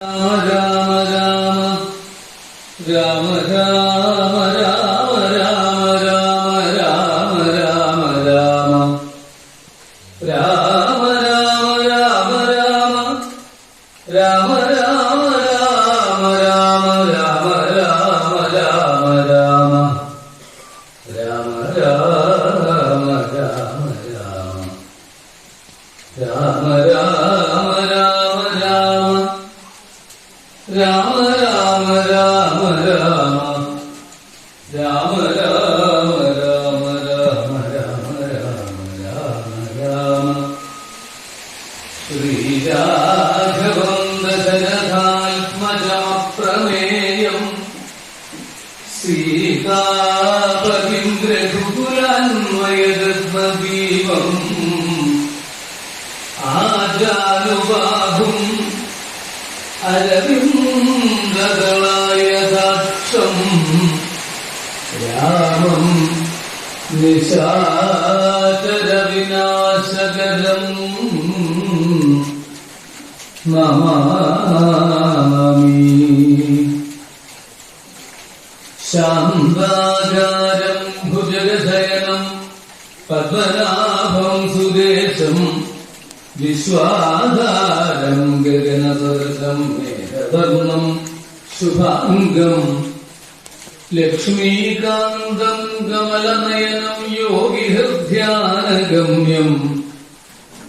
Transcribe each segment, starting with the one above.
രാമ രാമ രാമ രാമ निशाचरविनाशगरम् नमामि शान्तागारम् भुजगशयनम् पद्मनाभम् सुदेशम् विश्वाधारम् गगनसदृशम् मेघवर्णम् शुभाङ्गम् ലക്ഷ്മീകാന്തം കമലനയനം യോഗിഹൃദ്യാനഗമ്യം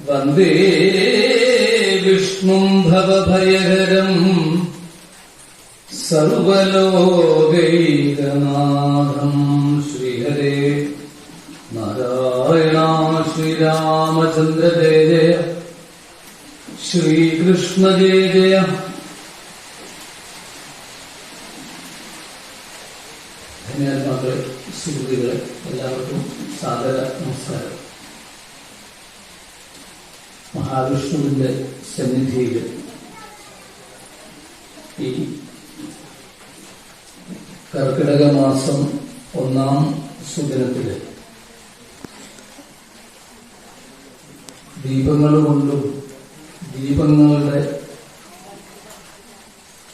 വന്ദേ വിഷ്ണും ഭവഭയഹരം. സർവലോകൈകനാഥം ശ്രീഹരേ. നാരായണ ശ്രീരാമചന്ദ്ര ജയ ജയ ശ്രീകൃഷ്ണ ജയ ജയ. ധന്യവാദങ്ങളെ സുഹൃത്തുക്കളെ എല്ലാവർക്കും സാദര നമസ്കാരം. മഹാവിഷ്ണുവിന്റെ സന്നിധിയിൽ ഈ കർക്കിടക മാസം ഒന്നാം സുദിനത്തിൽ ദീപങ്ങൾ കൊണ്ടും ദീപങ്ങളുടെ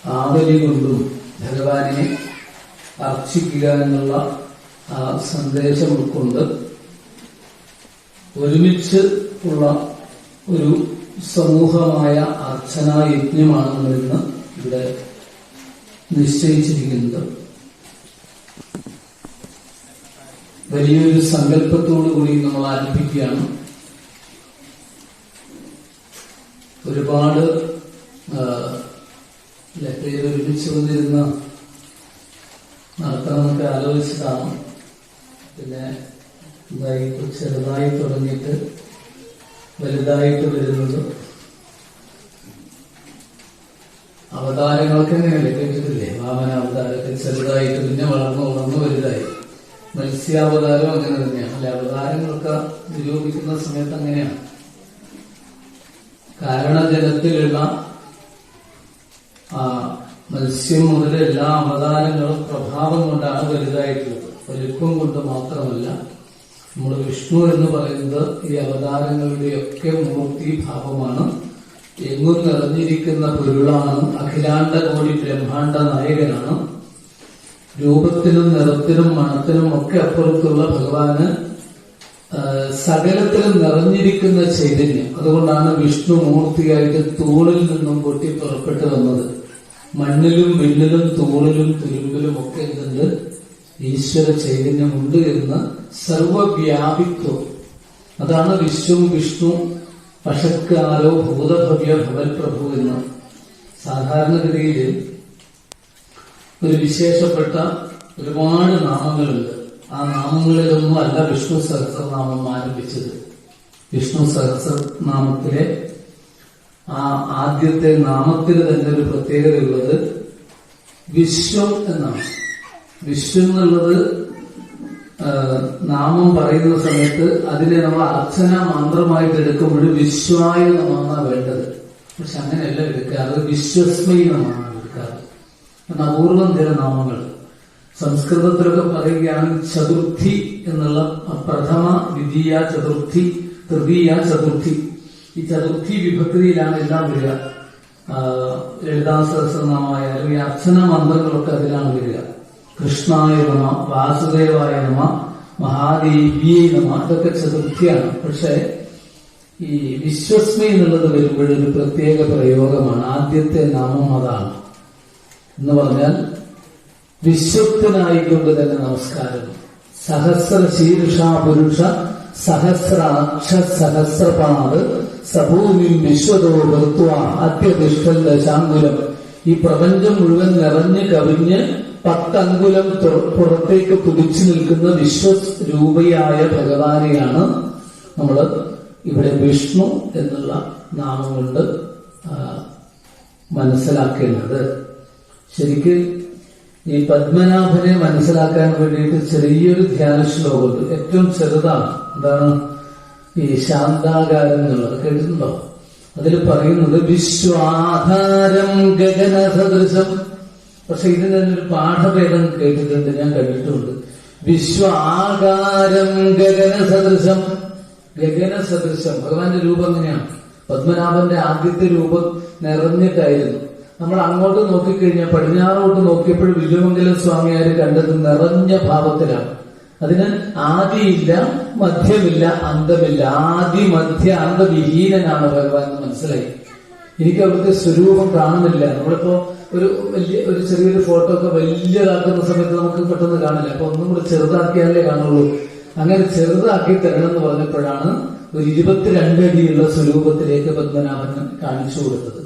ആവലി കൊണ്ടും ഭഗവാനെ അർച്ചിക്കുക എന്നുള്ള ആ സന്ദേശം ഉൾക്കൊണ്ട് ഒരുമിച്ച് ഉള്ള ഒരു സമൂഹമായ അർച്ചനാ യജ്ഞമാണ് നമ്മളിന്ന് ഇവിടെ നിശ്ചയിച്ചിരിക്കുന്നത്. വലിയൊരു സങ്കല്പത്തോടു കൂടി നമ്മൾ ആരംഭിക്കുകയാണ്. ഒരുപാട് ഒരുമിച്ച് വന്നിരുന്ന നടത്തണമെന്നൊക്കെ ആലോചിച്ചതാണ് പിന്നെ ചെറുതായി തുടങ്ങിയിട്ട് വലുതായിട്ട് വരുന്നത് അവതാരങ്ങൾക്ക് എങ്ങനെയല്ലേ കേട്ടിട്ടില്ലേ വാമന അവതാരത്തിൽ ചെറുതായിട്ട് പിന്നെ വളർന്നു വളർന്നു വലുതായി. മത്സ്യാവതാരം അങ്ങനെ തന്നെയാണ്. അല്ലെ അവതാരങ്ങളൊക്കെ നിരൂപിക്കുന്ന സമയത്ത് അങ്ങനെയാണ്. കാരണജലത്തിലുള്ള ആ മത്സ്യം മുതൽ എല്ലാ അവതാരങ്ങളും പ്രഭാവം കൊണ്ടാണ് വലുതായിട്ടുള്ളത്. വലുപ്പം കൊണ്ട് മാത്രമല്ല നമ്മൾ വിഷ്ണു എന്ന് പറയുന്നത് ഈ അവതാരങ്ങളുടെയൊക്കെ മൂർത്തി ഭാവമാണ്. എങ്ങും നിറഞ്ഞിരിക്കുന്ന പൊരുളാണ്. അഖിലാണ്ട കോടി ബ്രഹ്മാണ്ട നായകനാണ്. രൂപത്തിലും നിറത്തിലും മണത്തിലും ഒക്കെ അപ്പുറത്തുള്ള ഭഗവാന് സകലത്തിലും നിറഞ്ഞിരിക്കുന്ന ചൈതന്യം. അതുകൊണ്ടാണ് വിഷ്ണു മൂർത്തിയായിട്ട് തൂണിൽ നിന്നും പൊട്ടി പുറപ്പെട്ടു വന്നത്. മണ്ണിലും വിണ്ണിലും തോളിലും തുരുമ്പിലും ഒക്കെ എന്തുണ്ട് ഈശ്വര ചൈതന്യമുണ്ട് എന്ന് സർവവ്യാപിത്വം അതാണ് വിശ്വം വിഷ്ണു വഷക്കാലോ ഭൂതഭവ്യ ഭവൻ പ്രഭു എന്ന്. സാധാരണഗതിയിൽ ഒരു വിശേഷപ്പെട്ട ഒരുപാട് നാമങ്ങളുണ്ട്. ആ നാമങ്ങളിലൊന്നും അല്ല വിഷ്ണു സഹസ്രനാമം ആരംഭിച്ചത്. വിഷ്ണു സഹസ്രനാമത്തിലെ ആ ആദ്യത്തെ നാമത്തിൽ തന്നെ ഒരു പ്രത്യേകതയുള്ളത് വിശ്വം എന്നാണ്. വിശ്വം എന്നുള്ളത് നാമം പറയുന്ന സമയത്ത് അതിനെ നമ്മൾ അർച്ചന മന്ത്രമായിട്ട് എടുക്കുമ്പോൾ വിശ്വായ നമാണ് വേണ്ടത്. പക്ഷെ അങ്ങനെയല്ല എടുക്കാറ്. വിശ്വസ്മൈ നമാണ് എടുക്കാറ് അപൂർവം ചില നാമങ്ങൾ. സംസ്കൃതത്തിലൊക്കെ പറയുകയാണ് ചതുർത്ഥി എന്നുള്ള പ്രഥമ ദ്വിതീയ ചതുർത്ഥി തൃതീയ ചതുർത്ഥി. ഈ ചതുർത്ഥി വിഭക്തിയിലാണ് എല്ലാം വരിക. എഴുതാ സഹസ്രനാമായാലും ഈ അർച്ചന മന്ത്രങ്ങളൊക്കെ അതിലാണ് വരിക. കൃഷ്ണായ നമ വാസുദേവായ നമ മഹാദേവിയെ നമ അതൊക്കെ ചതുർത്ഥിയാണ്. പക്ഷെ ഈ വിശ്വസ്മി എന്നുള്ളത് വരുമ്പോഴൊരു പ്രത്യേക പ്രയോഗമാണ്. ആദ്യത്തെ നാമം അതാണ്. എന്ന് പറഞ്ഞാൽ വിശ്വക്തനായിക്കൊണ്ട് തന്നെ നമസ്കാരം. സഹസ്ര ശീർഷ പുരുഷ സഹസ്രാക്ഷ സഹസ്രപാത് സഭൂമി വിശ്വതോ ഭൃത്വ അത്യതിഷ്ഠൽ ശാന്തുലം ഈ പ്രപഞ്ചം മുഴുവൻ നിറഞ്ഞു കവിഞ്ഞ് പത്തങ്കുലം പുറത്തേക്ക് തുടിച്ചു നിൽക്കുന്ന വിശ്വരൂപയായ ഭഗവാനെയാണ് നമ്മൾ ഇവിടെ വിഷ്ണു എന്നുള്ള നാമം കൊണ്ട് മനസ്സിലാക്കേണ്ടത്. ശരിക്ക് ഈ പത്മനാഭനെ മനസ്സിലാക്കാൻ വേണ്ടിയിട്ട് ചെറിയൊരു ധ്യാന ശ്ലോകമുണ്ട് ഏറ്റവും ചെറുതാണ്. എന്താണ്? ഈ ശാന്താകാരം എന്നുള്ളത് കേട്ടിട്ടുണ്ടോ അതിൽ പറയുന്നത് വിശ്വാധാരം ഗഗന സദൃശം പക്ഷെ ഇതിന് ഒരു പാഠഭേദം കേട്ടിട്ടുണ്ട് ഞാൻ കണ്ടിട്ടുണ്ട്. വിശ്വാകാരം ഗഗന സദൃശം ഗഗന സദൃശം ഭഗവാന്റെ രൂപം എങ്ങനെയാണ് പത്മനാഭന്റെ ആദ്യത്തെ രൂപം നിറഞ്ഞിട്ടായിരുന്നു. നമ്മൾ അങ്ങോട്ട് നോക്കിക്കഴിഞ്ഞാൽ പടിഞ്ഞാറോട്ട് നോക്കിയപ്പോൾ വില്ലുമംഗലം സ്വാമിയാര് കണ്ടത് നിറഞ്ഞ ഭാവത്തിലാണ്. അതിന് ആദിയില്ല മധ്യമില്ല അന്തമില്ല. ആദി മധ്യ അന്തവിഹീനനാണ് ഭഗവാൻ എന്ന് മനസ്സിലായി. എനിക്ക് അവിടുത്തെ സ്വരൂപം കാണുന്നില്ല. നമ്മളിപ്പോ ഒരു വലിയ ഒരു ചെറിയൊരു ഫോട്ടോ ഒക്കെ വലിയതാക്കുന്ന സമയത്ത് നമുക്ക് പെട്ടെന്ന് കാണില്ല. അപ്പൊ ഒന്നും കൂടെ ചെറുതാക്കിയാലേ കാണുള്ളൂ. അങ്ങനെ ചെറുതാക്കി തരണം എന്ന് പറഞ്ഞപ്പോഴാണ് ഒരു ഇരുപത്തിരണ്ട് അടിയുള്ള സ്വരൂപത്തിലേക്ക് പത്മനാഭൻ കാണിച്ചു കൊടുത്തത്.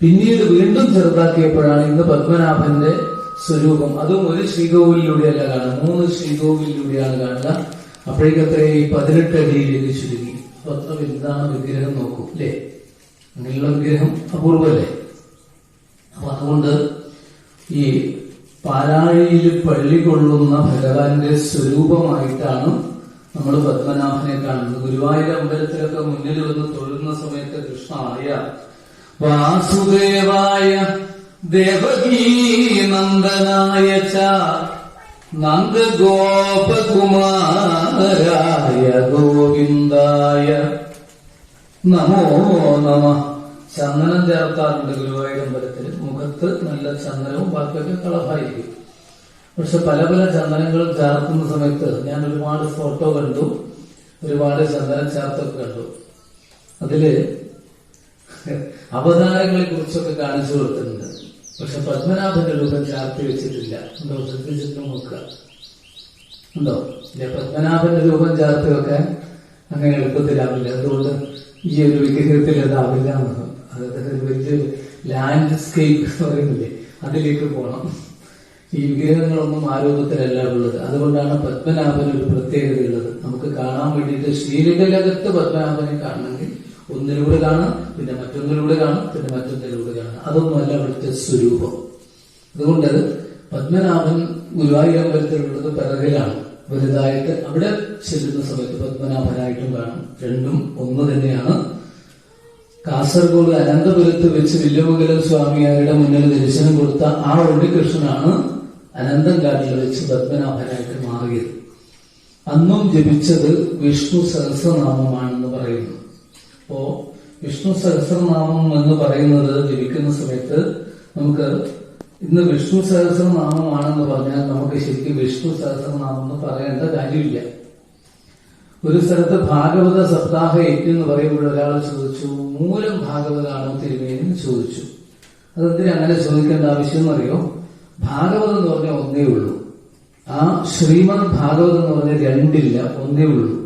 പിന്നീട് വീണ്ടും ചെറുതാക്കിയപ്പോഴാണ് ഇന്ന് പത്മനാഭന്റെ സ്വരൂപം. അതും ഒരു ശ്രീകോവിലൂടെയല്ല കാണുക മൂന്ന് ശ്രീകോവിലൂടെയാണ് കാണുക അപ്പോഴേക്കത്ര ഈ പതിനെട്ട് അടിയിലേക്ക് ചുരുങ്ങി. വലുതാണ് വിഗ്രഹം നോക്കും അല്ലേ? അങ്ങനെയുള്ള വിഗ്രഹം അപൂർവല്ലേ അപ്പൊ അതുകൊണ്ട് ഈ പാലാഴിയിൽ പള്ളി കൊള്ളുന്ന ഭഗവാന്റെ സ്വരൂപമായിട്ടാണ് നമ്മൾ പത്മനാഭനെ കാണുന്നത്. ഗുരുവായൂർ അമ്പലത്തിലൊക്കെ മുന്നിൽ വന്ന് തൊഴുന്ന സമയത്ത് കൃഷ്ണ കൃഷ്ണായ വാസുദേവായ ദേവകീ നന്ദനായ ച. നന്ദഗോപകുമാരായ ഗോവിന്ദായ. നമോ നമ. ചന്ദനം ചേർത്താറുണ്ട് ഗുരുവായൂർ അമ്പലത്തിൽ. മുഖത്ത് നല്ല ചന്ദനവും ബാക്കിയൊക്കെ കളഭായിരിക്കും പക്ഷെ പല പല ചന്ദനങ്ങളും ചേർക്കുന്ന സമയത്ത് ഞാൻ ഒരുപാട് ഫോട്ടോ കണ്ടു. ഒരുപാട് ചന്ദനം ചേർത്തൊക്കെ കണ്ടു. അതിൽ അവതാരങ്ങളെ കുറിച്ചൊക്കെ കാണിച്ചു കൊടുത്തിട്ടുണ്ട്. പക്ഷെ പത്മനാഭന്റെ രൂപം ചാർത്തി വെച്ചിട്ടില്ല. ഉണ്ടോ? ശ്രദ്ധിച്ചിട്ട് നോക്കുക. ഉണ്ടോ? ഇല്ല പത്മനാഭന്റെ രൂപം ചാർത്തി വെക്കാൻ അങ്ങനെ എളുപ്പത്തിലാവില്ല. അതുകൊണ്ട് ഈ ഒരു വിഗ്രഹത്തിൽ അതാവില്ല എന്ന്. അതായത് ഒരു വലിയൊരു ലാൻഡ്സ്കേപ്പ് എന്ന് പറയുന്നില്ലേ? അതിലേക്ക് പോകണം ഈ വിഗ്രഹങ്ങളൊന്നും ആരോഗ്യത്തിലല്ല ഉള്ളത്. അതുകൊണ്ടാണ് പത്മനാഭന് ഒരു പ്രത്യേകതയുള്ളത് നമുക്ക് കാണാൻ വേണ്ടിയിട്ട് ശ്രീലകത്ത് പത്മനാഭനെ കാണണമെങ്കിൽ ഒന്നിലൂടെ കാണാം പിന്നെ മറ്റൊന്നിലൂടെ കാണാം പിന്നെ മറ്റൊന്നിലൂടെ കാണാം. അതൊന്നുമല്ല അവിടുത്തെ സ്വരൂപം. അതുകൊണ്ട് പത്മനാഭൻ ഗുരുവായൂർ അമ്പലത്തിലുള്ളത് പിറകിലാണ് വലുതായിട്ട് അവിടെ ചെല്ലുന്ന സമയത്ത് പത്മനാഭനായിട്ടും കാണും. രണ്ടും ഒന്ന് തന്നെയാണ്. കാസർഗോഡ് അനന്തപുരത്ത് വെച്ച് വില്ലുമംഗലം സ്വാമിയാരുടെ മുന്നിൽ ദർശനം കൊടുത്ത ആ ഉണ്ണികൃഷ്ണനാണ് അനന്തൻകാട്ടിൽ വെച്ച് പത്മനാഭനായിട്ട് മാറിയത്. അന്നും ജപിച്ചത് വിഷ്ണു സഹസ്രനാമമാണ്. അപ്പോ വിഷ്ണു സഹസ്രനാമം എന്ന് പറയുന്നത് ജപിക്കുന്ന സമയത്ത് നമുക്ക് ഇന്ന് വിഷ്ണു സഹസ്രനാമമാണെന്ന് പറഞ്ഞാൽ നമുക്ക് ശരിക്കും വിഷ്ണു സഹസ്രനാമം എന്ന് പറയേണ്ട കാര്യമില്ല. ഒരു സ്ഥലത്ത് ഭാഗവത സപ്താഹ യജ്ഞം എന്ന് പറയുമ്പോൾ ഒരാൾ ചോദിച്ചു മൂലം ഭാഗവതാണോ തിരുമേനി? ചോദിച്ചു. അതെന്തിനാ അങ്ങനെ ചോദിക്കേണ്ട ആവശ്യം എന്നറിയോ? ഭാഗവതം എന്ന് പറഞ്ഞാൽ ഒന്നേ ഉള്ളൂ. ആ ശ്രീമദ് ഭാഗവതം എന്ന് പറഞ്ഞാൽ രണ്ടില്ല ഒന്നേ ഉള്ളൂ.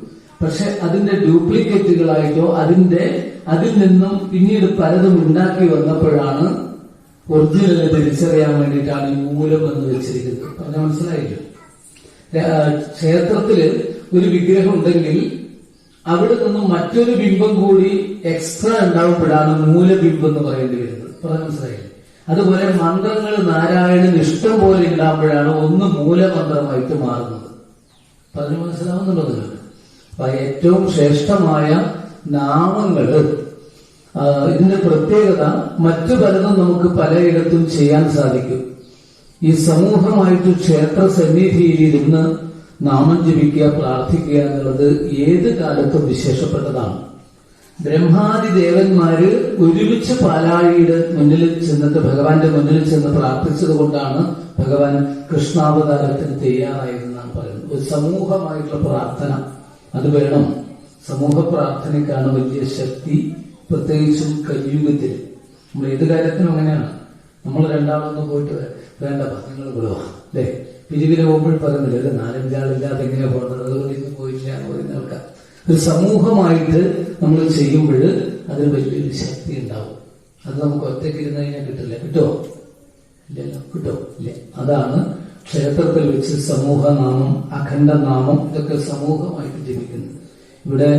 പക്ഷെ അതിന്റെ ഡ്യൂപ്ലിക്കേറ്റുകളായിട്ടോ അതിന്റെ അതിൽ നിന്നും പിന്നീട് പലതും ഉണ്ടാക്കി വന്നപ്പോഴാണ് ഒറിജിനലിനെ തിരിച്ചറിയാൻ വേണ്ടിയിട്ടാണ് ഈ മൂലം എന്ന് വെച്ചിരിക്കുന്നത്. പറഞ്ഞാൽ മനസ്സിലായില്ലോ? ക്ഷേത്രത്തിൽ ഒരു വിഗ്രഹം ഉണ്ടെങ്കിൽ അവിടെ നിന്നും മറ്റൊരു ബിംബം കൂടി എക്സ്ട്രാ ഉണ്ടാവുമ്പോഴാണ് മൂലബിംബം എന്ന് പറയേണ്ടി വരുന്നത്. പറഞ്ഞ മനസ്സിലായില്ലേ? അതുപോലെ മന്ത്രങ്ങൾ നാരായണൻ ഇഷ്ടം പോലെ ഉണ്ടാകുമ്പോഴാണ് ഒന്ന് മൂലമന്ത്രമായിട്ട് മാറുന്നത്. പറഞ്ഞു മനസ്സിലാവുന്നുണ്ടോ ഏറ്റവും ശ്രേഷ്ഠമായ നാമങ്ങൾ ഇതിന്റെ പ്രത്യേകത മറ്റു പലതും നമുക്ക് പലയിടത്തും ചെയ്യാൻ സാധിക്കും. ഈ സമൂഹമായിട്ട് ക്ഷേത്ര സന്നിധിയിൽ ഇരുന്ന് നാമം ജപിക്കുക പ്രാർത്ഥിക്കുക എന്നുള്ളത് ഏത് കാലത്തും വിശേഷപ്പെട്ടതാണ്. ബ്രഹ്മാദി ദേവന്മാര് ഒരുമിച്ച് പാലാഴിയുടെ മുന്നിൽ ചെന്നിട്ട് ഭഗവാന്റെ മുന്നിൽ ചെന്ന് പ്രാർത്ഥിച്ചത് കൊണ്ടാണ് ഭഗവാൻ കൃഷ്ണാവതാരത്തിന് തയ്യാറായതെന്നാണ് പറയുന്നത്. ഒരു സമൂഹമായിട്ടുള്ള പ്രാർത്ഥന. അത് വേണം സമൂഹ പ്രാർത്ഥനയ്ക്കാണ് വലിയ ശക്തി പ്രത്യേകിച്ചും കലിയുഗത്തിൽ. നമ്മൾ ഏത് കാര്യത്തിനും അങ്ങനെയാണ്. നമ്മൾ രണ്ടാളൊന്നും പോയിട്ട് വേണ്ട നിങ്ങൾ വിടുക. അല്ലെ? അല്ലേ പിരിവിന് പോകുമ്പോൾ പറയുന്നില്ല ഒരു നാലഞ്ചാളില്ലാതെ എങ്ങനെ പോകുന്നത്? അതുകൊണ്ട് ഇന്ന് പോയില്ല എന്ന് പറയുന്ന ആൾക്കാർ. ഒരു സമൂഹമായിട്ട് നമ്മൾ ചെയ്യുമ്പോൾ അതിന് വലിയൊരു ശക്തി ഉണ്ടാവും. അത് നമുക്ക് ഒറ്റയ്ക്ക് ഇരുന്ന് കഴിഞ്ഞാൽ കിട്ടില്ല. കിട്ടോ? ഇല്ലല്ലോ. കിട്ടോ? ഇല്ല. അതാണ് ക്ഷേത്രത്തിൽ വെച്ച് സമൂഹനാമം അഖണ്ഡനാമം ഇതൊക്കെ സമൂഹമായിട്ട് ജപിക്കുന്നു. ഇവിടെ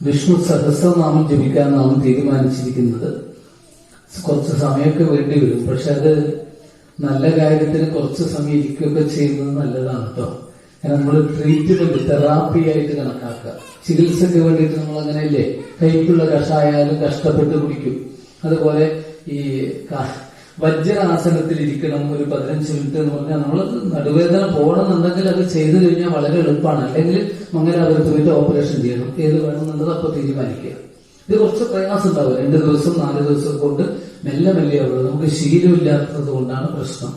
വിഷ്ണു സഹസ്രനാമം ജപിക്കാനാണ് തീരുമാനിച്ചിരിക്കുന്നത്. കുറച്ച് സമയമൊക്കെ വേണ്ടി വരും. പക്ഷെ അത് നല്ല കാര്യത്തിന് കുറച്ച് സമയം ഇരിക്കുകയൊക്കെ ചെയ്യുന്നത് നല്ലതാണ് കേട്ടോ നമ്മൾ ട്രീറ്റ്മെന്റ് തെറാപ്പി ആയിട്ട് കണക്കാക്കുക. ചികിത്സയ്ക്ക് വേണ്ടിയിട്ട് നമ്മൾ അങ്ങനെയല്ലേ കൈക്കുള്ള കഷായാലും കഷ്ടപ്പെട്ട് കുടിക്കും. അതുപോലെ ഈ വജ്രാസനത്തിൽ ഇരിക്കണം ഒരു പതിനഞ്ച് മിനിറ്റ് എന്ന് പറഞ്ഞാൽ നമ്മൾ നടുവേദന പോകണമെന്നുണ്ടെങ്കിൽ അത് ചെയ്തു കഴിഞ്ഞാൽ വളരെ എളുപ്പമാണ്. അല്ലെങ്കിൽ മംഗലാപുരത്ത് പോയിട്ട് ഓപ്പറേഷൻ ചെയ്യണം. ഏത് വേണമെന്നുള്ളത് അപ്പൊ തീരുമാനിക്കുക. ഇത് കുറച്ച് പ്രയാസം ഉണ്ടാവും രണ്ട് ദിവസം നാല് ദിവസം കൊണ്ട് മെല്ലെ മെല്ലെ ഉള്ളത് നമുക്ക് ശീലമില്ലാത്തത് കൊണ്ടാണ് പ്രശ്നം.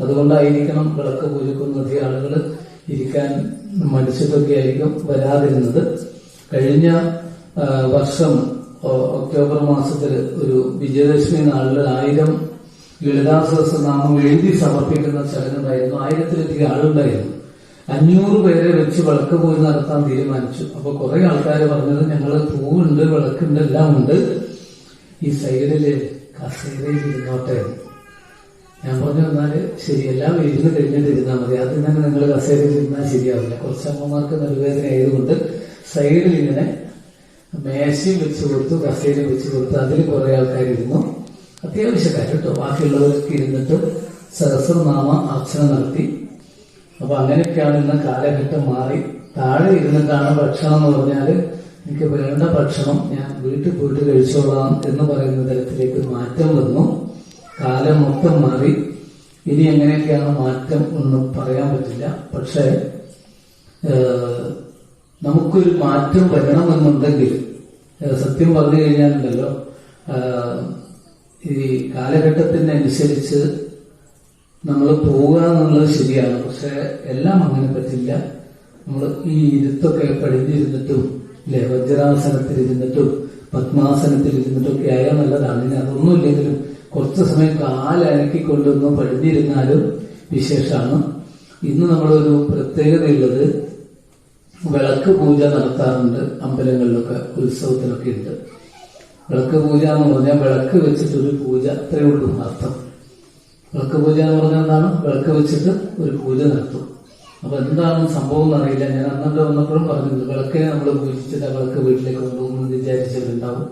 അതുകൊണ്ടായിരിക്കണം വിളക്ക് പൂജക്കുന്ന അധികം ആളുകൾ ഇരിക്കാൻ മടിച്ചിട്ടൊക്കെ ആയിരിക്കും വരാതിരുന്നത്. കഴിഞ്ഞ വർഷം ഒക്ടോബർ മാസത്തിൽ ഒരു വിജയദശമി നാളിൽ ആയിരം ലളിതാ സഹസ്രനാമം എഴുതി സമർപ്പിക്കുന്ന ചടങ്ങുണ്ടായിരുന്നു. ആയിരത്തിലധികം ആളുണ്ടായിരുന്നു. അഞ്ഞൂറ് പേരെ വെച്ച് വിളക്ക് പോയി നടത്താൻ തീരുമാനിച്ചു. അപ്പൊ കുറെ ആൾക്കാർ പറഞ്ഞത് ഞങ്ങൾ പൂവുണ്ട് വിളക്കുണ്ട് എല്ലാം ഉണ്ട്. ഈ സൈഡിൽ കസേരയിൽ ഞാൻ പറഞ്ഞു വന്നാൽ ശരി എല്ലാം ഇരുന്ന് കഴിഞ്ഞിട്ട് ഇരുന്നാൽ മതി. അത് തന്നെ നിങ്ങൾ കസേരയിൽ ഇരുന്നാൽ ശരിയാവില്ല. കുറച്ച് അമ്മമാർക്ക് നടുവേദന ആയതുകൊണ്ട് സൈഡിൽ ഇങ്ങനെ മേശയും വെച്ച് കൊടുത്തു കസേരയും വെച്ച് കൊടുത്തു. അതിൽ കുറെ ആൾക്കാർ ഇരുന്നു അത്യാവശ്യക്കാർ കേട്ടോ ബാക്കിയുള്ളവർക്ക് ഇരുന്നിട്ട് സഹസ്രനാമ അർച്ചന നടത്തി. അപ്പൊ അങ്ങനെയൊക്കെയാണ് ഇന്ന് കാലഘട്ടം മാറി. താഴെ ഇരുന്നിട്ടാണ് ഭക്ഷണം എന്ന് പറഞ്ഞാൽ എനിക്ക് വേണ്ട ഭക്ഷണം ഞാൻ വീട്ടിൽ പോയിട്ട് കഴിച്ചോളാം എന്ന് പറയുന്ന തരത്തിലേക്ക് മാറ്റം വന്നു. കാലം മൊത്തം മാറി. ഇനി എങ്ങനെയൊക്കെയാണ് മാറ്റം എന്ന് പറയാൻ പറ്റില്ല. പക്ഷേ നമുക്കൊരു മാറ്റം വരണമെന്നുണ്ടെങ്കിൽ സത്യം പറഞ്ഞു കഴിഞ്ഞാലുണ്ടല്ലോ ഈ കാലഘട്ടത്തിനനുസരിച്ച് നമ്മൾ പോവുക എന്നുള്ളത് ശരിയാണ്. പക്ഷെ എല്ലാം അങ്ങനെ പറ്റില്ല. നമ്മൾ ഈ ഇരുത്തൊക്കെ പടിഞ്ഞിരുന്നിട്ടും അല്ലെ പത്മാസനത്തിൽ ഇരുന്നിട്ടും ഒക്കെ ആയാൽ നല്ലതാണ്. ഇനി അതൊന്നും ഇല്ലെങ്കിലും കുറച്ച് സമയം കാലനക്കിക്കൊണ്ടൊന്നും പടിഞ്ഞിരുന്നാലും വിശേഷമാണ് ഇന്ന് നമ്മളൊരു പ്രത്യേകതയുള്ളത് വിളക്ക് പൂജ നടത്താറുണ്ട്. അമ്പലങ്ങളിലൊക്കെ ഉത്സവത്തിലൊക്കെ ഉണ്ട്. വിളക്ക് പൂജ എന്ന് പറഞ്ഞാൽ വിളക്ക് വെച്ചിട്ട് ഒരു പൂജ അത്രയേ ഉള്ളൂ അർത്ഥം. വിളക്ക് പൂജ എന്ന് പറഞ്ഞാൽ എന്താണ്? വിളക്ക് വെച്ചിട്ട് ഒരു പൂജ നടത്തും. അപ്പൊ എന്താണ് സംഭവം എന്നറിയില്ല ഞാൻ അന്നത്തെ വന്നപ്പോഴും പറഞ്ഞിരുന്നു വിളക്കിനെ നമ്മൾ പൂജിച്ചിട്ട് വിളക്ക് വീട്ടിലേക്ക് കൊണ്ടുപോകുമെന്ന് വിചാരിച്ചിട്ടുണ്ടാവും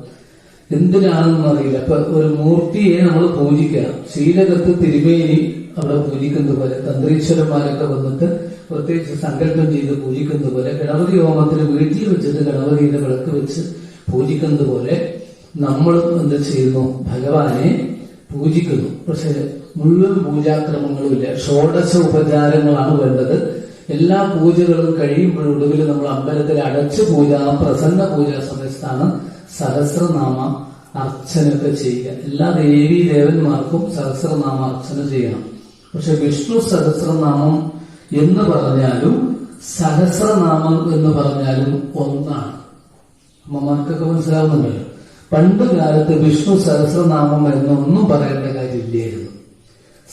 എന്തിനാണെന്ന് അറിയില്ല. അപ്പൊ ഒരു മൂർത്തിയെ നമ്മൾ പൂജിക്കുക ശീലകത്ത് തിരുമേനി അവിടെ പൂജിക്കുന്നത് പോലെ തന്ത്രീശ്വരന്മാരൊക്കെ വന്നിട്ട് പ്രത്യേകിച്ച് സങ്കല്പം ചെയ്ത് പൂജിക്കുന്നത് പോലെ ഗണപതി ഹോമത്തിന് വീട്ടിൽ വെച്ചിട്ട് ഗണപതിയുടെ വിളക്ക് വെച്ച് പൂജിക്കുന്നത് പോലെ നമ്മളും എന്ത് ചെയ്യുന്നു? ഭഗവാനെ പൂജിക്കുന്നു. പക്ഷെ മുഴുവൻ പൂജാക്രമങ്ങളുമില്ല. ഷോഡശ ഉപചാരങ്ങളാണ് വേണ്ടത്. എല്ലാ പൂജകളും കഴിയുമ്പോഴൊടുവിൽ നമ്മൾ അമ്പലത്തിൽ അടച്ച് പൂജ പ്രസന്ന പൂജ സമയത്താണ് സഹസ്രനാമ അർച്ചനയൊക്കെ ചെയ്യുക. എല്ലാ ദേവീ ദേവന്മാർക്കും സഹസ്രനാമ അർച്ചന ചെയ്യണം. പക്ഷെ വിഷ്ണു സഹസ്രനാമം എന്ന് പറഞ്ഞാലും സഹസ്രനാമം എന്ന് പറഞ്ഞാലും ഒന്നാണ്. അമ്മമാർക്കൊക്കെ മനസ്സിലാവുന്നുണ്ടല്ലോ. പണ്ട് കാലത്ത് വിഷ്ണു സഹസ്രനാമം എന്നൊന്നും പറയേണ്ട കാര്യമില്ലായിരുന്നു.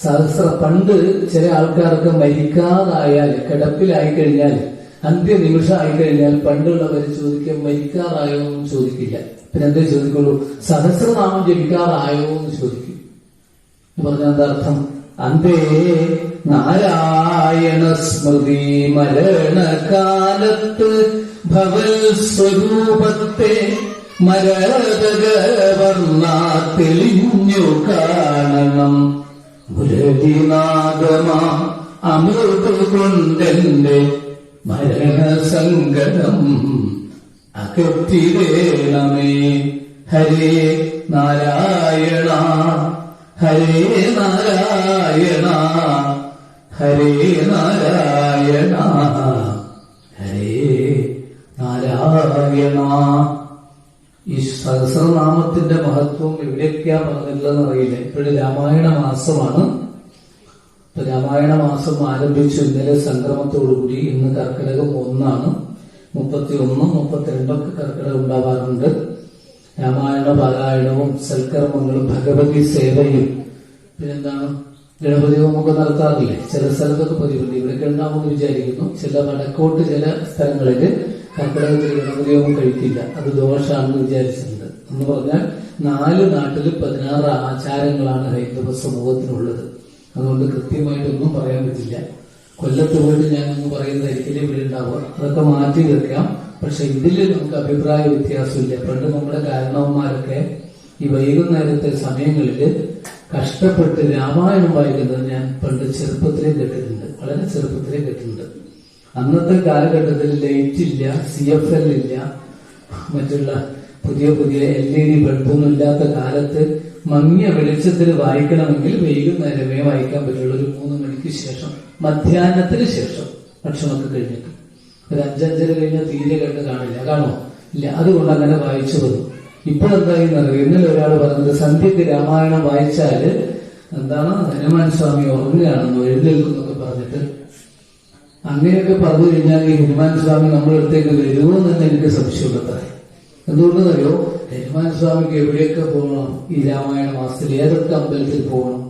സഹസ്ര പണ്ട് ചില ആൾക്കാർക്ക് മരിക്കാതായാൽ കിടപ്പിലായി കഴിഞ്ഞാൽ അന്ത്യനിമിഷം ആയി കഴിഞ്ഞാൽ പണ്ടുള്ളവർ ചോദിക്കുക മരിക്കാറായോ? എന്ന് ചോദിക്കില്ല. പിന്നെ എന്തേ ചോദിക്കുള്ളൂ? സഹസ്രനാമം ജപിക്കാറായോ? എന്ന് ചോദിക്കും. പറഞ്ഞ എന്താ അർത്ഥം? അന്തേ നാരായണ സ്മൃതി മരണകാലത്ത് ഭവൽ സ്വരൂപത്തെ മരതകവർണ തെളിഞ്ഞു കാണണം. മുരളിനാഗമാ അമൃത് കൊണ്ടെന്റെ മരണസങ്കടം അകറ്റിടേണമേ ഹരേ നാരായണ ഹരേ നാരായണ ഹരേ നാരായണ ഹരേ നാരായണ. സഹസ്രനാമത്തിന്റെ മഹത്വം എവിടെയൊക്കെയാ പറഞ്ഞില്ലെന്ന് അറിയില്ല ഇപ്പോഴും രാമായണ മാസമാണ്. രാമായണ മാസം ആരംഭിച്ചു. ഇന്നലെ സംക്രമത്തോടുകൂടി ഇന്ന് കർക്കിടകം ഒന്നാണ്. മുപ്പത്തി ഒന്നും മുപ്പത്തിരണ്ടൊക്കെ കർക്കിടകം ഉണ്ടാവാറുണ്ട്. രാമായണ പാരായണവും സൽക്കർമ്മങ്ങളും ഭഗവതി സേവയും. പിന്നെന്താണ്? ഗണപതി ഹോമൊക്കെ നടത്താറില്ലേ? ചില സ്ഥലത്തൊക്കെ പതിവുണ്ട് ഇവിടെയൊക്കെ ഉണ്ടാവുമെന്ന് വിചാരിക്കുന്നു. ചില വടക്കോട്ട് ചില സ്ഥലങ്ങളിൽ കർക്കിടകത്തിൽ ഗണപതിയോഗം കഴിക്കില്ല. അത് ദോഷമാണെന്ന് വിചാരിച്ചിട്ടുണ്ട്. എന്ന് പറഞ്ഞാൽ നാല് നാട്ടിൽ പതിനാറ് ആചാരങ്ങളാണ് ഹൈന്ദവ സമൂഹത്തിനുള്ളത് അതുകൊണ്ട് കൃത്യമായിട്ടൊന്നും പറയാൻ പറ്റില്ല. കൊല്ലത്ത് പോയിട്ട് ഞാൻ ഒന്ന് പറയുന്നതായിരിക്കില്ല ഇവിടെ ഉണ്ടാവുക. അതൊക്കെ മാറ്റി വെക്കാം. പക്ഷെ ഇതിൽ നമുക്ക് അഭിപ്രായ വ്യത്യാസമില്ല. പണ്ട് നമ്മുടെ കാരണവന്മാരൊക്കെ ഈ വൈകുന്നേരത്തെ സമയങ്ങളിൽ കഷ്ടപ്പെട്ട് രാമായണം വായിക്കുന്നത് ഞാൻ പണ്ട് ചെറുപ്പത്തിലേ കേട്ടിട്ടുണ്ട്. വളരെ ചെറുപ്പത്തിലേ കേട്ടിട്ടുണ്ട്. അന്നത്തെ കാലഘട്ടത്തിൽ ലൈറ്റ് ഇല്ല സി എഫ് എൽ ഇല്ല മറ്റുള്ള പുതിയ പുതിയ എൽ ഇ ഡി ബൾബൊന്നും ഇല്ലാത്ത കാലത്ത് മങ്ങിയ വെളിച്ചത്തിൽ വായിക്കണമെങ്കിൽ വൈകുന്നേരമേ വായിക്കാൻ പറ്റുള്ളൂ. ഒരു മൂന്ന് മണിക്ക് ശേഷം മധ്യാഹ്നത്തിന് ശേഷം ഭക്ഷണമൊക്കെ കഴിഞ്ഞിട്ട്. ഒരു അഞ്ചഞ്ചര കഴിഞ്ഞാൽ തീരെ കണ്ട് കാണില്ല. കാണോ ഇല്ല. അതുകൊണ്ട് അങ്ങനെ വായിച്ചു വന്നു. ഇപ്പോഴെന്തായി എന്നറിയോ ഇന്നലെ ഒരാൾ പറഞ്ഞത് സന്ധ്യക്ക് രാമായണം വായിച്ചാൽ എന്താണ്? ഹനുമാൻ സ്വാമി ഉറങ്ങുകയാണെന്നോ എഴുന്നേൽക്കുന്നൊക്കെ പറഞ്ഞിട്ട് അങ്ങനെയൊക്കെ പറഞ്ഞു കഴിഞ്ഞാൽ ഈ ഹനുമാൻ സ്വാമി നമ്മുടെ അടുത്തേക്ക് വരുമോ എന്ന് എനിക്ക് സംശയമുള്ളതായി എന്തുകൊണ്ടെന്നറിയോ? ഹനുമാൻ സ്വാമിക്ക് എവിടെയൊക്കെ പോകണം? ഈ രാമായണ മാസത്തിൽ ഏതൊക്കെ അമ്പലത്തിൽ പോകണം?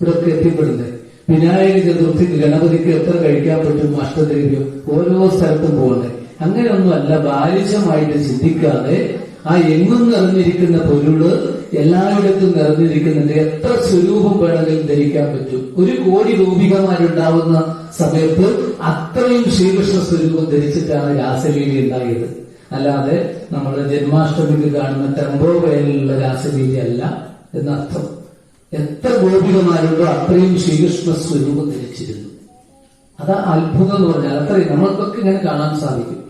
ഇവിടൊക്കെ എത്തിപ്പെടുന്നത് വിനായക ചതുർത്ഥിക്ക് ഗണപതിക്ക് എത്ര കഴിക്കാൻ പറ്റും അഷ്ടദ്രവ്യം ഓരോ സ്ഥലത്തും പോകണ്ടേ. അങ്ങനെയൊന്നുമല്ല ബാലിശമായിട്ട് ചിന്തിക്കാതെ ആ എങ്ങും നിറഞ്ഞിരിക്കുന്ന പൊരുൾ എല്ലായിടത്തും നിറഞ്ഞിരിക്കുന്നുണ്ട്. എത്ര സ്വരൂപം വേണമെങ്കിലും ധരിക്കാൻ പറ്റും. ഒരു കോടി രൂപികമാരുണ്ടാവുന്ന സമയത്ത് അത്രയും ശ്രീകൃഷ്ണ സ്വരൂപം ധരിച്ചിട്ടാണ് രാസലീല ഉണ്ടായത്. അല്ലാതെ നമ്മൾ ജന്മാഷ്ടമിക്ക് കാണുന്ന ടെമ്പോ വയലിലുള്ള രാസലീല അല്ല എന്നർത്ഥം. എത്ര ഗോപികമാരുണ്ടോ അത്രയും ശ്രീകൃഷ്ണ സ്വരൂപം ധരിച്ചിരുന്നു. അതാ അത്ഭുതം എന്ന് പറഞ്ഞാൽ അത്രയും നമ്മൾക്കൊക്കെ ഇങ്ങനെ കാണാൻ സാധിക്കും.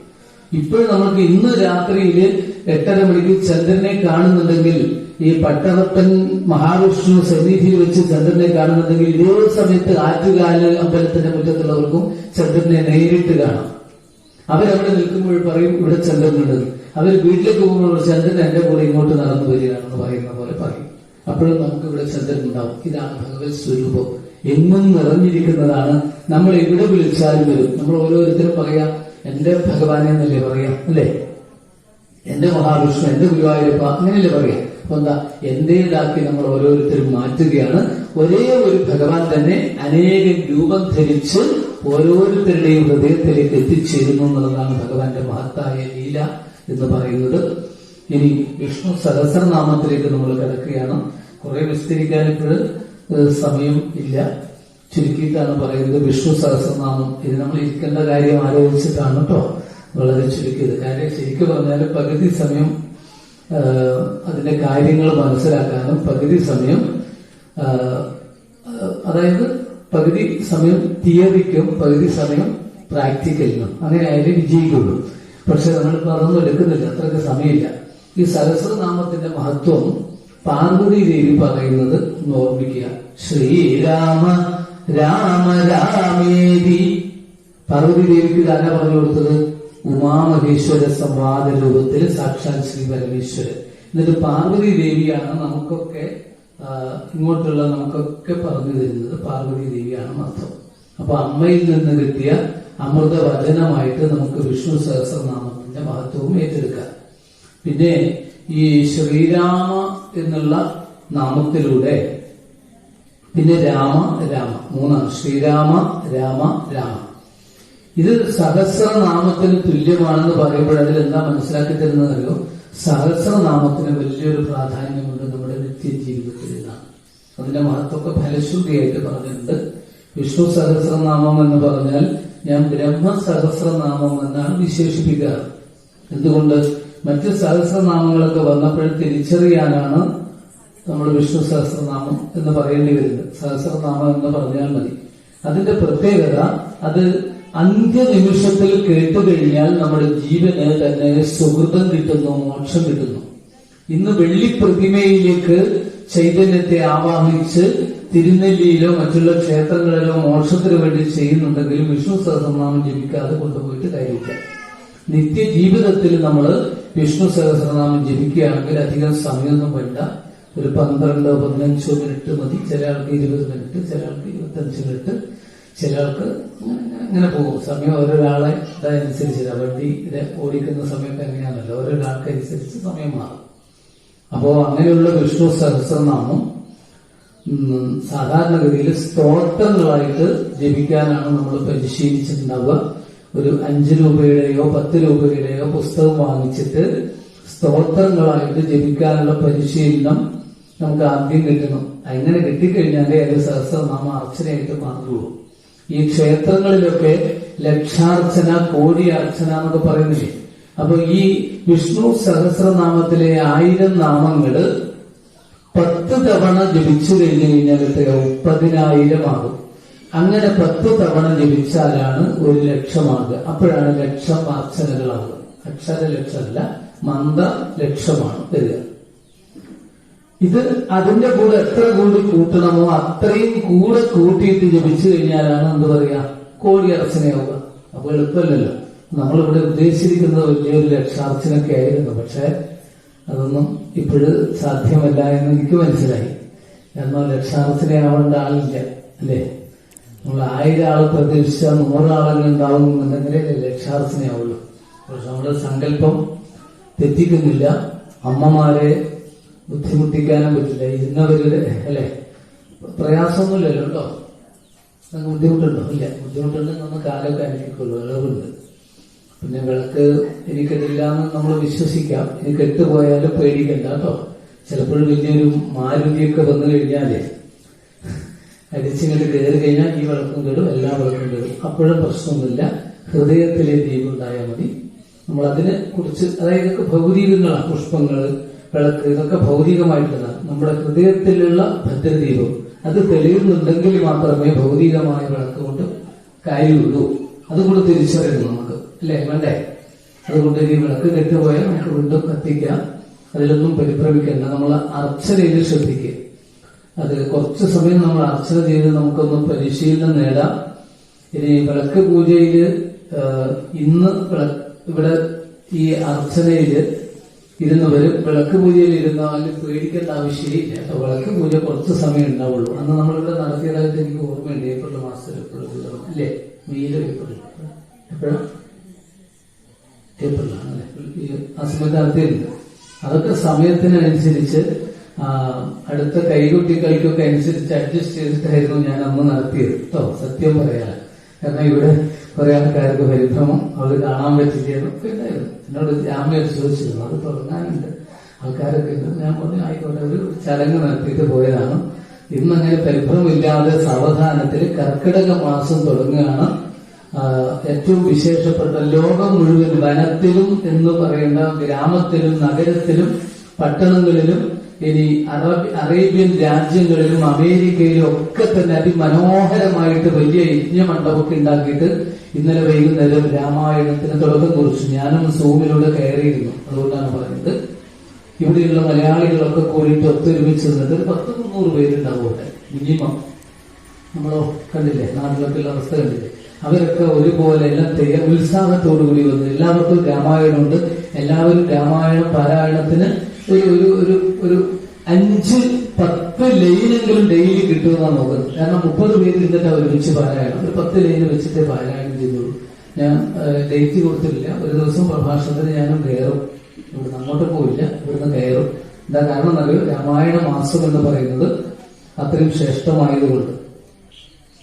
ഇപ്പോഴും നമ്മൾക്ക് ഇന്ന് രാത്രിയിൽ എട്ടര മണിക്ക് ചന്ദ്രനെ കാണുന്നുണ്ടെങ്കിൽ ഈ പട്ടണപ്പൻ മഹാവിഷ്ണു സന്നിധിയിൽ വെച്ച് ചന്ദ്രനെ കാണുന്നുണ്ടെങ്കിൽ ഇതേ സമയത്ത് ആറ്റുകാൽ അമ്പലത്തിന്റെ മുറ്റത്തുള്ളവർക്കും ചന്ദ്രനെ നേരിട്ട് കാണാം. അവരവിടെ നിൽക്കുമ്പോൾ പറയും ഇവിടെ ചന്ദ്രനുണ്ട്. അവർ വീട്ടിലേക്ക് പോകുമ്പോൾ ചന്ദ്രൻ എന്റെ കൂടെ ഇങ്ങോട്ട് നടന്നു വരികയാണെന്ന് പറയുന്ന പോലെ പറയും. അപ്പോഴും നമുക്ക് ഇവിടെ ചന്ദ്രൻ ഉണ്ടാവും. ഇതാണ് ഭഗവത് സ്വരൂപം. എന്നും നിറഞ്ഞിരിക്കുന്നതാണ്. നമ്മൾ എവിടെ വിളിച്ചാലും വരും. നമ്മൾ ഓരോരുത്തരും പറയാം എന്റെ ഭഗവാനെ എന്നല്ലേ പറയാം അല്ലേ? എന്റെ മഹാവിഷ്ണു എന്റെ ഗുരുവായൂരപ്പ അങ്ങനെയല്ലേ പറയാം. എന്താ എന്തേലാക്കി നമ്മൾ ഓരോരുത്തരും മാറ്റുകയാണ്. ഒരേ ഒരു ഭഗവാൻ തന്നെ അനേകം രൂപം ധരിച്ച് ഓരോരുത്തരുടെയും ഹൃദയത്തിലേക്ക് എത്തിച്ചേരുന്നു എന്നുള്ളതാണ് ഭഗവാന്റെ മഹത്തായ ലീല എന്ന് പറയുന്നത്. ഇനി വിഷ്ണു സഹസ്രനാമത്തിലേക്ക് നമ്മൾ കിടക്കുകയാണ്. കുറെ വിസ്തരിക്കാൻ ഇപ്പോൾ സമയം ഇല്ല. ചുരുക്കിയിട്ടാണ് പറയുന്നത് വിഷ്ണു സഹസ്രനാമം. ഇത് നമ്മൾ ഇരിക്കേണ്ട കാര്യം ആലോചിച്ചിട്ടാണ് കേട്ടോ വളരെ ചുരുക്കിയത്. കാര്യം ശരിക്കും പറഞ്ഞാൽ പകുതി സമയം അതിന്റെ കാര്യങ്ങൾ മനസ്സിലാക്കാനും പകുതി സമയം അതായത് പകുതി സമയം തിയറിക്കും പകുതി സമയം പ്രാക്ടിക്കലിനും. അങ്ങനെ ആയാലും വിജയിക്കുള്ളൂ. പക്ഷെ നമ്മൾ അതൊന്നും എടുക്കുന്നില്ല. അത്രയ്ക്ക് സമയമില്ല. ഈ സഹസ്രനാമത്തിന്റെ മഹത്വം പാർവതി ദേവി പറയുന്നത് ഓർമ്മിക്കുക. ശ്രീരാമ രാമ രാമേതി. പാർവതി ദേവിക്ക് ഇതാരാ പറഞ്ഞു കൊടുത്തത്? ഉമാമഹേശ്വര സംവാദ രൂപത്തിൽ സാക്ഷാൽ ശ്രീ പരമേശ്വരൻ എന്നിട്ട് പാർവതി ദേവിയാണ് നമുക്കൊക്കെ ഇങ്ങോട്ടുള്ള നമുക്കൊക്കെ പറഞ്ഞു തരുന്നത് പാർവതി ദേവിയാണ് അർത്ഥം അപ്പൊ അമ്മയിൽ നിന്ന് കിട്ടിയ അമൃത വചനമായിട്ട് നമുക്ക് വിഷ്ണു സഹസ്രനാമത്തിന്റെ മഹത്വവും ഏറ്റെടുക്കാം. പിന്നെ ഈ ശ്രീരാമ എന്നുള്ള നാമത്തിലൂടെ പിന്നെ രാമ രാമ. മൂന്നാണ് ശ്രീരാമ രാമ രാമ. ഇത് സഹസ്രനാമത്തിന് തുല്യമാണെന്ന് പറയുമ്പോൾ അതിൽ എന്താ മനസ്സിലാക്കി തരുന്നതല്ലോ സഹസ്രനാമത്തിന് വലിയൊരു പ്രാധാന്യമുണ്ട് നമ്മുടെ നിത്യ ജീവിതത്തിൽ എന്നാണ്. അതിന്റെ മഹത്വമൊക്കെ ഫലശ്രുതിയായിട്ട് പറഞ്ഞിട്ടുണ്ട്. വിഷ്ണു സഹസ്രനാമം എന്ന് പറഞ്ഞാൽ ഞാൻ ബ്രഹ്മ സഹസ്രനാമം എന്നാണ് വിശേഷിപ്പിക്കാറ് എന്തുകൊണ്ട്? മറ്റ് സഹസ്രനാമങ്ങളൊക്കെ വന്നപ്പോൾ തിരിച്ചറിയാനാണ് നമ്മൾ വിഷ്ണു സഹസ്രനാമം എന്ന് പറയേണ്ടി വരുന്നത്. സഹസ്രനാമം എന്ന് പറഞ്ഞാൽ മതി. അതിന്റെ പ്രത്യേകത അത് അന്ത്യനിമിഷത്തിൽ കേട്ടു കഴിഞ്ഞാൽ നമ്മുടെ ജീവന് തന്നെ സുഹൃതം കിട്ടുന്നു മോക്ഷം കിട്ടുന്നു. ഇന്ന് വെള്ളി പ്രതിമയിലേക്ക് ചൈതന്യത്തെ ആവാഹിച്ച് തിരുനെല്ലിയിലോ മറ്റുള്ള ക്ഷേത്രങ്ങളിലോ മോക്ഷത്തിന് വേണ്ടി ചെയ്യുന്നുണ്ടെങ്കിലും വിഷ്ണു സഹസ്രനാമം ജപിക്കാതെ കൊണ്ടുപോയിട്ട് കാര്യമില്ല. നിത്യജീവിതത്തിൽ നമ്മൾ വിഷ്ണു സഹസ്രനാമം ജപിക്കുകയാണെങ്കിൽ അധികം സമയമൊന്നും വേണ്ട. ഒരു പന്ത്രണ്ടോ പതിനഞ്ചോ മിനിറ്റ് മതി. ചില ആൾക്ക് ഇരുപത് മിനിറ്റ് ചില ആൾക്ക് ഇരുപത്തഞ്ച് മിനിറ്റ്. ചില ആൾക്ക് അങ്ങനെ- അങ്ങനെ പോകും. സമയം ഓരോരാളെ അതനുസരിച്ച് വണ്ടി ഇത് ഓടിക്കുന്ന സമയത്ത് എങ്ങനെയാണല്ലോ. ഓരോരാൾക്ക് അനുസരിച്ച് സമയം മാറും. അപ്പോ അങ്ങനെയുള്ള വിഷ്ണു സഹസ്രനാമം സാധാരണഗതിയിൽ സ്തോത്രങ്ങളായിട്ട് ജപിക്കാനാണ് നമ്മൾ പരിശീലിച്ചിട്ടുണ്ടാവുക. ഒരു അഞ്ച് രൂപയുടെയോ പത്ത് രൂപയുടെയോ പുസ്തകം വാങ്ങിച്ചിട്ട് സ്തോത്രങ്ങളായിട്ട് ജപിക്കാനുള്ള പരിശീലനം നമുക്ക് ആദ്യം കിട്ടണം. അങ്ങനെ കിട്ടിക്കഴിഞ്ഞാലേ അത് സഹസ്രനാമ അർച്ചനയായിട്ട് മാറുള്ളൂ ഈ ക്ഷേത്രങ്ങളിലൊക്കെ ലക്ഷാർച്ചന കോടി അർച്ചന എന്നൊക്കെ പറയുന്നില്ലേ? അപ്പൊ ഈ വിഷ്ണു സഹസ്രനാമത്തിലെ ആയിരം നാമങ്ങൾ പത്ത് തവണ ജപിച്ചു കഴിഞ്ഞു കഴിഞ്ഞാൽ പതിനായിരമാകും അങ്ങനെ പത്ത് തവണ ജപിച്ചാലാണ് ഒരു ലക്ഷമാകുക. അപ്പോഴാണ് ലക്ഷം അർച്ചനകളാകുക അക്ഷര ലക്ഷമല്ല മന്ദ ലക്ഷമാണ് വരിക. ഇത് അതിന്റെ കൂടെ എത്ര കൂടി കൂട്ടണമോ അത്രയും കൂടെ കൂട്ടിയിട്ട് ജപിച്ചു കഴിഞ്ഞാലാണ് എന്ത് പറയാ? കോടി അർച്ചനയാവുക. അപ്പൊ എളുപ്പമല്ലല്ലോ. നമ്മളിവിടെ ഉദ്ദേശിച്ചിരിക്കുന്നത് വലിയൊരു ലക്ഷാർച്ചനൊക്കെ ആയിരുന്നു. പക്ഷെ അതൊന്നും ഇപ്പോഴ് സാധ്യമല്ല എന്ന് എനിക്ക് മനസ്സിലായി. കാരണം ലക്ഷാർച്ചനയാവേണ്ട ആളില്ല അല്ലേ? നമ്മൾ ആയിരം ആളെ പ്രതീക്ഷിച്ചാൽ നൂറാളെങ്കിലും ഉണ്ടാവും എന്നുണ്ടെങ്കിലേ ലക്ഷാർച്ചനയാവുള്ളൂ പക്ഷെ നമ്മുടെ സങ്കല്പം തെറ്റിക്കുന്നില്ല. അമ്മമാരെ ബുദ്ധിമുട്ടിക്കാനും പറ്റില്ല. ഇന്നവരുടെ അല്ലെ? പ്രയാസമൊന്നുമില്ലല്ലോ ഉണ്ടോ നമുക്ക് ബുദ്ധിമുട്ടുണ്ടോ? ഇല്ല. ബുദ്ധിമുട്ടുണ്ടെങ്കിൽ നമ്മൾ കാലൊക്കെ അനുഭവിക്കുള്ളൂ. ഇളവുണ്ട് പിന്നെ വിളക്ക് എനിക്കിട്ടില്ല എന്ന് നമ്മൾ വിശ്വസിക്കാം. ഇനി കെട്ടുപോയാലും പേടിക്കണ്ട കേട്ടോ? ചിലപ്പോഴും വലിയൊരു മാരുതിയൊക്കെ വന്നു കഴിഞ്ഞാലേ അരിച്ചിങ്ങോട്ട് കയറി കഴിഞ്ഞാൽ ഈ വിളക്കും കേടും എല്ലാ വിളക്കും കേടും. അപ്പോഴും പ്രശ്നമൊന്നുമില്ല. ഹൃദയത്തിലെ ദീപം ഉണ്ടായാൽ മതി. നമ്മൾ അതിനെ കുറിച്ച് അതായത് ഭൗതികങ്ങളാണ് പുഷ്പങ്ങൾ വിളക്ക് ഇതൊക്കെ ഭൗതികമായിട്ടുള്ളതാണ് നമ്മുടെ ഹൃദയത്തിലുള്ള ഭദ്രദീപം. അത് തെളിയുന്നുണ്ടെങ്കിൽ മാത്രമേ ഭൗതികമായ വിളക്ക് കൊണ്ട് കാര്യമുള്ളൂ. അതുകൊണ്ട് തിരിച്ചറിയണം നമുക്ക്. അല്ലേ? വേണ്ടേ? അതുകൊണ്ട് ഈ വിളക്ക് കെട്ടുപോയാൽ നമുക്ക് വീണ്ടും കത്തിക്കാം. അതിലൊന്നും പരിഭ്രമിക്കേണ്ട. നമ്മൾ അർച്ചനയിൽ ശ്രദ്ധിക്കുക. അത് കുറച്ച് സമയം നമ്മൾ അർച്ചന ചെയ്ത് നമുക്കൊന്ന് പരിശീലനം നേടാം. ഇനി വിളക്ക് പൂജയിൽ ഇന്ന് ഇവിടെ ഈ അർച്ചനയിൽ ഇരുന്നവര് വിളക്ക് പൂജയിൽ ഇരുന്നാലും പേടിക്കേണ്ട ആവശ്യമില്ല. വിളക്ക് പൂജ കുറച്ച് സമയം ഉണ്ടാവുള്ളൂ. അന്ന് നമ്മളിവിടെ നടത്തിയതായിട്ട് എനിക്ക് ഓർമ്മയുണ്ട്. ഏപ്രിൽ മാസത്തിൽ എപ്പോഴും അല്ലേ? മെയ്യിലോ ഏപ്രിൽ. എപ്പോഴാണ് ഏപ്രിലാണ് ആ സമയത്ത് അതൊക്കെ സമയത്തിനനുസരിച്ച് അടുത്ത കൈകുട്ടികൾക്കൊക്കെ അനുസരിച്ച് അഡ്ജസ്റ്റ് ചെയ്തിട്ടായിരുന്നു ഞാൻ അന്ന് നടത്തിയത്. കേട്ടോ സത്യം പറയാൻ. കാരണം ഇവിടെ കുറെ ആൾക്കാർക്ക് പരിഭ്രമം അവർ കാണാൻ പറ്റില്ല എന്നൊക്കെ ഉണ്ടായിരുന്നു. എന്നോട് ജാമ്യം ചോദിച്ചിരുന്നു. അത് തുടങ്ങാനുണ്ട്. ആൾക്കാരൊക്കെ ഞാൻ പറഞ്ഞു ആയിക്കോട്ടെ ഒരു ചടങ്ങ് നടത്തിയിട്ട് പോയതാണ്. ഇന്നങ്ങനെ പരിഭ്രമില്ലാതെ സാവധാനത്തിൽ കർക്കിടക മാസം തുടങ്ങുകയാണ്. ഏറ്റവും വിശേഷപ്പെട്ട ലോകം മുഴുവൻ വനത്തിലും എന്ന് പറയേണ്ട ഗ്രാമത്തിലും നഗരത്തിലും പട്ടണങ്ങളിലും ഇനി അറബ് അറേബ്യൻ രാജ്യങ്ങളിലും അമേരിക്കയിലും ഒക്കെ തന്നെ അതിമനോഹരമായിട്ട് വലിയ യജ്ഞമണ്ഡപമൊക്കെ ഉണ്ടാക്കിയിട്ട് ഇന്നലെ വൈകുന്നേരം രാമായണത്തിന് തുടക്കം കുറിച്ച് ഞാനും സൂമിലൂടെ കയറിയിരുന്നു. അതുകൊണ്ടാണ് പറയുന്നത് ഇവിടെയുള്ള മലയാളികളൊക്കെ കൂടിയിട്ട് ഒത്തൊരുമിച്ച് നിന്നിട്ട് പത്ത് മുന്നൂറ് പേരുണ്ടാവും മിനിമം. നമ്മളോ കണ്ടില്ലേ? നാട്ടിലൊക്കെ ഉള്ള അവസ്ഥ കണ്ടില്ലേ? അവരൊക്കെ ഒരുപോലെ എല്ലാം തെയ്യ ഉത്സാഹത്തോടു കൂടി വന്നു എല്ലാവർക്കും രാമായണമുണ്ട്. എല്ലാവരും രാമായണ പാരായണത്തിന് ഒരു ഒരു ഒരു അഞ്ച് പത്ത് ലൈനെങ്കിലും ഡെയിലി കിട്ടുമെന്നാണ് നോക്കുന്നത്. കാരണം മുപ്പത് പേര് ഇരുന്നിട്ട് ഒരുമിച്ച് പാരായണം. ഒരു പത്ത് ലൈന് വെച്ചിട്ട് പാരായണം. ചെയ്തുള്ളൂ ഞാൻ ഡേറ്റ് കൊടുത്തിട്ടില്ല. ഒരു ദിവസം പ്രഭാഷണത്തിന് ഞാനും കയറും. ഇവിടുന്ന് അങ്ങോട്ട് പോയില്ല ഇവിടുന്ന് കയറും. എന്താ കാരണം എന്നറിയോ? രാമായണ മാസം എന്ന് പറയുന്നത് അത്രയും ശ്രേഷ്ഠമായതുകൊണ്ട്.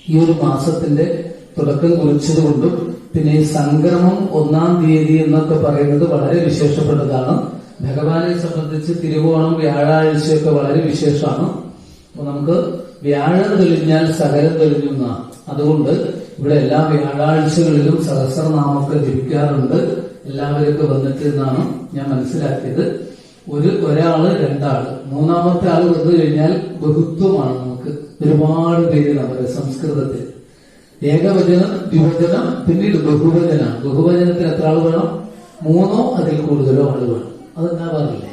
ഈ ഒരു മാസത്തിന്റെ തുടക്കം കുറിച്ചതുകൊണ്ടും പിന്നെ സംക്രമം ഒന്നാം തീയതി എന്നൊക്കെ പറയുന്നത് വളരെ വിശേഷപ്പെട്ടതാണ്. ഭഗവാനെ സംബന്ധിച്ച് തിരുവോണം വ്യാഴാഴ്ചയൊക്കെ വളരെ വിശേഷമാണ്. നമുക്ക് വ്യാഴം തെളിഞ്ഞാൽ സകലം തെളിഞ്ഞുന്ന. അതുകൊണ്ട് ഇവിടെ എല്ലാ വ്യാഴാഴ്ചകളിലും സഹസ്രനാമൊക്കെ ജപിക്കാറുണ്ട്. എല്ലാവരൊക്കെ വന്നിട്ട് എന്നാണ് ഞാൻ മനസ്സിലാക്കിയത്. ഒരു ഒരാൾ രണ്ടാൾ. മൂന്നാമത്തെ ആൾ വന്നു കഴിഞ്ഞാൽ ബഹുത്വമാണ് നമുക്ക്. ഒരുപാട് പേര് നമ്മുടെ സംസ്കൃതത്തിൽ. ഏകവചനം ദ്വിവചനം പിന്നീട് ബഹുവചനം. ബഹുവചനത്തിൽ എത്ര ആൾ വേണം? മൂന്നോ അതിൽ കൂടുതലോ ആൾ വേണം. പറഞ്ഞില്ലേ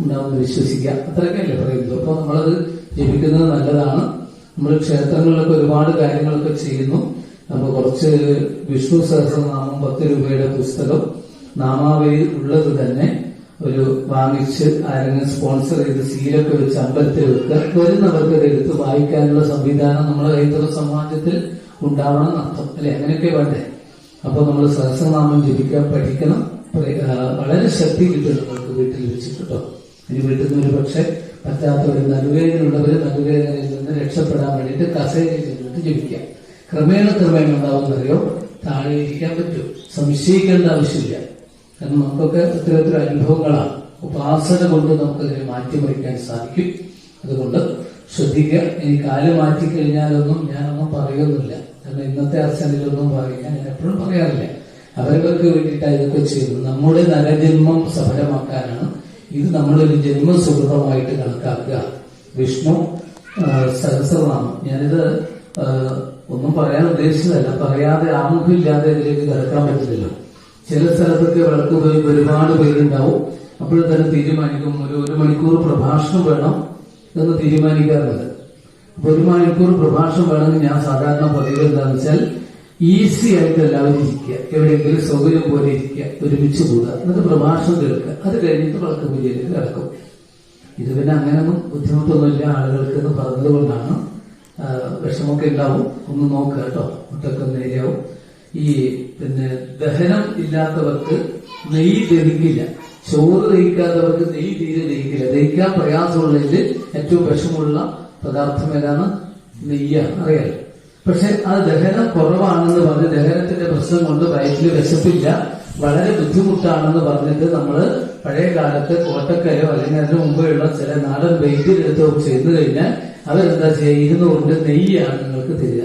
ഉണ്ടാവുമെന്ന് വിശ്വസിക്കാം. അത്രയൊക്കെയല്ലേ പറയുന്നത്? അപ്പൊ നമ്മളത് ജപിക്കുന്നത് നല്ലതാണ്. നമ്മൾ ക്ഷേത്രങ്ങളിലൊക്കെ ഒരുപാട് കാര്യങ്ങളൊക്കെ ചെയ്യുന്നു. അപ്പൊ കുറച്ച് വിഷ്ണു സഹസ്രനാമം പത്ത് രൂപയുടെ പുസ്തകം നാമാവലി ഉള്ളത് തന്നെ ഒരു വാങ്ങിച്ച് ആരെങ്കിലും സ്പോൺസർ ചെയ്ത് സീലൊക്കെ വെച്ച് അമ്പലത്തിൽ വെക്കുക. വരുന്നവർക്ക് എടുത്ത് വായിക്കാനുള്ള സംവിധാനം നമ്മുടെ ഹൈന്ദവ സമാജത്തിൽ ഉണ്ടാവണം എന്നർത്ഥം അല്ലെ? അങ്ങനെയൊക്കെ വേണ്ടേ? അപ്പൊ നമ്മൾ സഹസ്രനാമം ജപിക്കാൻ പഠിക്കണം. വളരെ ശക്തി കിട്ടും നമുക്ക് വീട്ടിൽ വെച്ചിട്ടുണ്ടോ ഇനി വീട്ടിൽ നിന്ന് ഒരു പക്ഷെ പറ്റാത്തവർ നടുവേദനയുള്ളവര് നടുവേദനയിൽ നിന്ന് രക്ഷപ്പെടാൻ വേണ്ടിയിട്ട് കസേരയിൽ ചെന്നിട്ട് ജപിക്കാം. ക്രമേണ ക്രമേണ ഉണ്ടാവുന്നറിയോ താഴെ ഇരിക്കാൻ പറ്റും. സംശയിക്കേണ്ട ആവശ്യമില്ല. കാരണം നമുക്കൊക്കെ ഇത്തരത്തിൽ അനുഭവങ്ങളാണ്. ഉപാസന കൊണ്ട് നമുക്കതിനെ മാറ്റിമറിക്കാൻ സാധിക്കും. അതുകൊണ്ട് ശ്രദ്ധിക്കുക. ഇനി കാൽ മാറ്റിക്കഴിഞ്ഞാലൊന്നും ഞാനൊന്നും പറയുന്നില്ല. കാരണം ഇന്നത്തെ അർച്ചനയിലൊന്നും പറയാൻ ഞാൻ എപ്പോഴും പറയാറില്ല. അവരവർക്ക് വേണ്ടിയിട്ടാണ് ഇതൊക്കെ ചെയ്യുന്നത്. നമ്മുടെ നരജന്മം സഫലമാക്കാനാണ് ഇത് നമ്മളൊരു ജന്മസുഹൃതമായിട്ട് കണക്കാക്കുക. വിഷ്ണു സഹസ്രനാമം ഞാനിത് ഒന്നും പറയാൻ ഉദ്ദേശിച്ചതല്ല. പറയാതെ ആമുഖമില്ലാതെ ഇതിലേക്ക് കിടക്കാൻ പറ്റില്ലല്ലോ ചില സ്ഥലത്തൊക്കെ വിളക്ക് പോയി ഒരുപാട് പേരുണ്ടാവും. അപ്പോൾ തന്നെ തീരുമാനിക്കും. ഒരു ഒരു മണിക്കൂർ പ്രഭാഷണം വേണം എന്ന് തീരുമാനിക്കാറുണ്ട്. അപ്പൊ ഒരു മണിക്കൂർ പ്രഭാഷണം വേണമെങ്കിൽ ഞാൻ സാധാരണ പതിവ് എന്താണെന്ന് വെച്ചാൽ ഈസി ആയിട്ട് എല്ലാവരും ഇരിക്കുക. എവിടെയെങ്കിലും സൗകര്യം പോലെ ഇരിക്കുക. ഒരുമിച്ച് കൂടുക. എന്നിട്ട് പ്രഭാഷണം കേൾക്കുക. അത് കഴിഞ്ഞിട്ട് വിളക്ക് പൂജയിലേക്ക് കിടക്കും. ഇത് പിന്നെ അങ്ങനെയൊന്നും ബുദ്ധിമുട്ടൊന്നുമില്ല. ആളുകൾക്ക് എന്ന് പറഞ്ഞതുകൊണ്ടാണ് വിഷമമൊക്കെ ഉണ്ടാവും. ഒന്ന് നോക്കുക കേട്ടോ. മുട്ടൊക്കെ നേരെയാവും ഈ പിന്നെ ദഹനം ഇല്ലാത്തവർക്ക് നെയ്യ് ദഹിക്കില്ല ചോറ് ദഹിക്കാത്തവർക്ക് നെയ്യ് തീരെ ദഹിക്കില്ല ദഹിക്കാൻ പ്രയാസമുള്ളതിൽ ഏറ്റവും വിഷമുള്ള പദാർത്ഥം ഏതാണ്? നെയ്യാണ്. അറിയാലോ? പക്ഷെ ആ ദഹനം കുറവാണെന്ന് പറഞ്ഞ് ദഹനത്തിന്റെ പ്രശ്നം കൊണ്ട് വയറ്റിൽ വിശപ്പില്ല. വളരെ ബുദ്ധിമുട്ടാണെന്ന് പറഞ്ഞിട്ട് നമ്മൾ പഴയ കാലത്ത് കോട്ടക്കലോ അല്ലെങ്കിൽ അതിന് മുമ്പെയുള്ള ചില നാടൻ വൈദ്യരെടുത്തോ ചെയ്തു കഴിഞ്ഞാൽ അവരെന്താ ഇരുന്നൂറിന്റെ നെയ്യാണ് നിങ്ങൾക്ക് തരിക.